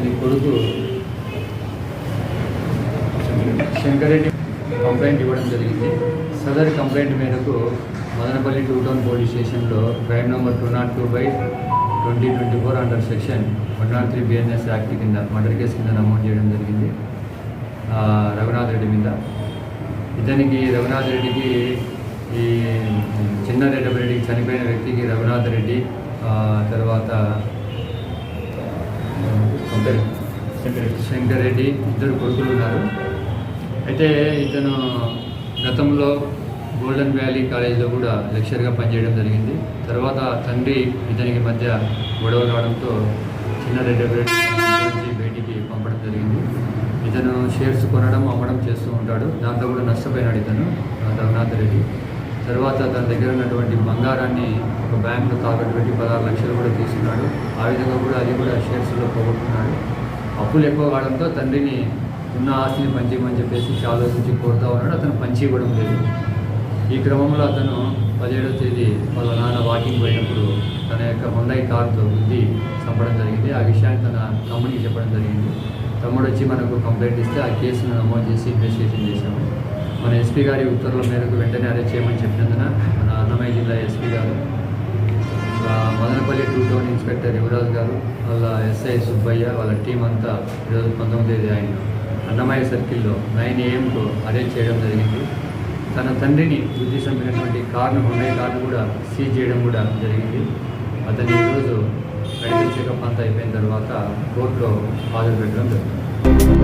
అతని కొడుకు శంకరెడ్డి కంప్లైంట్ ఇవ్వడం జరిగింది. సదర్ కంప్లైంట్ మేరకు మదనపల్లి టూ టౌన్ పోలీస్ స్టేషన్లో crime number two not two by twenty twenty four under section one not three BNS act కింద మర్డర్ కేసు కింద నమోదు చేయడం జరిగింది. రఘునాథ్ రెడ్డి మీద. ఇతనికి రఘునాథ్ రెడ్డికి ఈ చిన్న రెడ్డి చనిపోయిన వ్యక్తికి రఘునాథ్ రెడ్డి తర్వాత శంకర్ రెడ్డి. ఇద్దరు కొడుకులు ఉన్నారు. అయితే ఇతను గతంలో గోల్డెన్ వ్యాలీ కాలేజీలో కూడా లెక్చర్గా పనిచేయడం జరిగింది. తర్వాత తండ్రి ఇతనికి మధ్య గొడవ రావడంతో చిన్న రెడ్డి బయటికి పంపడం జరిగింది. ఇతను షేర్స్ కొనడం అమ్మడం చేస్తూ ఉంటాడు. దాంట్లో కూడా నష్టపోయినాడు ఇతను రఘునాథ్ రెడ్డి. తర్వాత తన దగ్గర ఉన్నటువంటి బంగారాన్ని ఒక బ్యాంకులో తాకట్టు పెట్టి పదహారు లక్షలు కూడా తీసుకున్నాడు. ఆ విధంగా కూడా అది కూడా షేర్స్లో పోగొట్టుకున్నాడు. అప్పులు ఎక్కువ కావడంతో తండ్రిని ఉన్న ఆస్తిని పంచేయమని చెప్పేసి చాలా నుంచి కోరుతా ఉన్నాడు. అతను పంచి ఇవ్వడం లేదు. ఈ క్రమంలో అతను పదిహేడవ తేదీ వాళ్ళ నాన్న వాకింగ్ పోయినప్పుడు తన యొక్క హొండాయి కారుతో గుద్ది చంపడం జరిగింది. ఆ విషయాన్ని తన తమ్ముడికి చెప్పడం జరిగింది. తమ్ముడు వచ్చి మనకు కంప్లైంట్ ఇస్తే ఆ కేసును నమోదు చేసి ఇన్వెస్టిగేషన్ చేశాము. మన ఎస్పీ గారి ఉత్తర్వుల మేరకు వెంటనే అరెస్ట్ చేయమని చెప్పినందున మన అన్నమయ్య జిల్లా ఎస్పీ గారు Madanapalle two town inspector Yuvaraj గారు వాళ్ళ ఎస్ఐ సుబ్బయ్య వాళ్ళ టీం అంతా ఈరోజు పంతొమ్మిది తేదీ ఆయన అన్నమయ్య సర్కిల్లో నైన్ ఏఎంకు అరెస్ట్ చేయడం జరిగింది. తన తండ్రిని వృద్ధి చంపినటువంటి కారును ఉన్నాయి కారును కూడా సీజ్ చేయడం కూడా జరిగింది. అతని ఈరోజు మెడికల్ చెకప్ అంతా అయిపోయిన తర్వాత కోర్టులో హాజరు పెట్టడం జరుగుతుంది